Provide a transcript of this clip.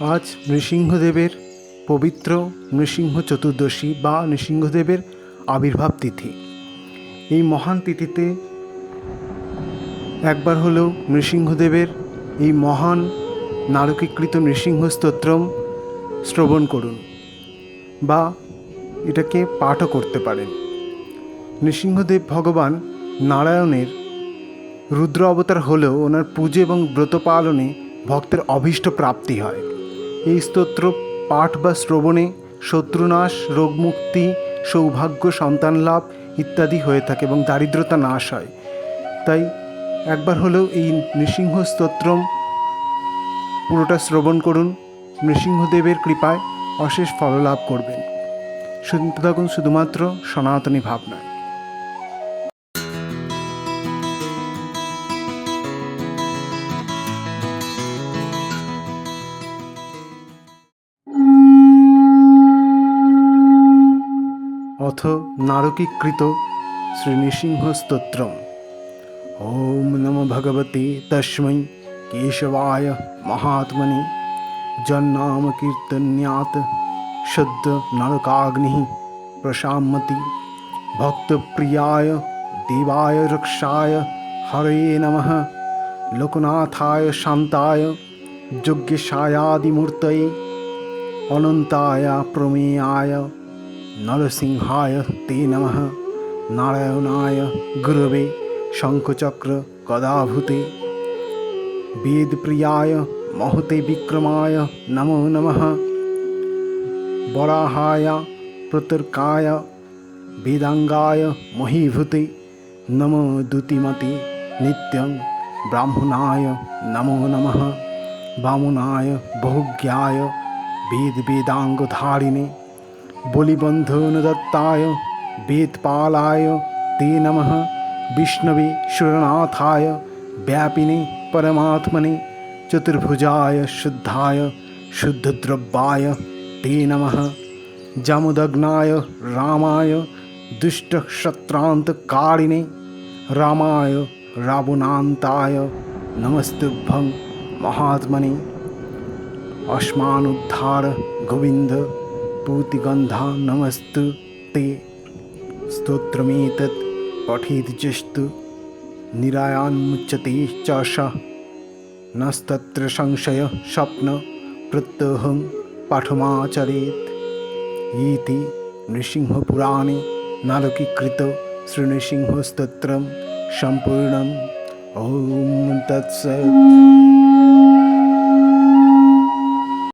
আজ নৃসিংহদেবের পবিত্র নৃসিংহ চতুর্দশী বা নৃসিংহদেবের আবির্ভাব তিথি। এই মহান তিথিতে একবার হলেও নৃসিংহদেবের এই মহান নারকীকৃত নৃসিংহ স্তোত্রম শ্রবণ করুন বা এটাকে পাঠও করতে পারেন। নৃসিংহদেব ভগবান নারায়ণের রুদ্র অবতার হলেও ওনার পুজো এবং ব্রত পালনে ভক্তের অভীষ্ট প্রাপ্তি হয়। এই স্তোত্র পাঠ বা শ্রবণে শত্রুনাশ, রোগমুক্তি, সৌভাগ্য, সন্তান লাভ ইত্যাদি হয়ে থাকে এবং দারিদ্রতা নাশ হয়। তাই একবার হলেও এই নৃসিংহ স্তোত্রম পুরোটা শ্রবণ করুন। নৃসিংহদেবের কৃপায় অশেষ ফল লাভ করবেন। শুনতে থাকুন শুধুমাত্র সনাতনী ভাবনায়। অথ নারকীকৃত শ্রীনৃসিংহ স্তোত্রম ওম নম ভগবতে তস্मै কেশবায় মহাত্মনে। জন্নাম কীর্তন্যাত শুদ্ধ নরকাগ্নি প্রশামতি ভক্তপ্রিয়ায় দেবায় রক্ষায় হরে নমঃ। লোকনাথায় শান্তায় যজ্ঞেশায়াদিমূর্তয়ে। অনন্তায় প্রমেয়ায় नरसिंहाय ते नम। नारायणाय गुरवे शङ्खचक्र कदाभूते वेदप्रियाय महते विक्रमाय नमो नम। वराहाय प्रतर्काय वेदाङ्गाय महीभूते। नमो दुतिमति नित्यं ब्राह्मणाय नमो नमः। वामुनाय बहुज्ञाय वेदवेदाङ्गधारिणे বেদাঙ্গধারিণে বলিবন্ধনদত্তায় বেদপালায় ते नमः विष्णवे सुरनाथाय व्यापिने परमात्मने चतुर्भुजाय शुद्धाय शुद्धद्रव्याय ते नमः जमुदग्नाय रामाय दुष्टशत्रान्तकारिणे रामाय रावणान्ताय नमस्तुभ्यं महात्मने अस्मानुद्धार गोविन्द पूतिगन्धा नमस्तु ते स्तोत्रमेतत् पठेद्यस्तु निरायान्मुच्यते च स नस्तत्र संशय स्वप्न प्रत्यहं पाठमाचरेत्। इति नृसिंहपुराणे नारकीकृत श्रीनृसिंहस्तोत्रं सम्पूर्णम्। ॐ तत्सत्।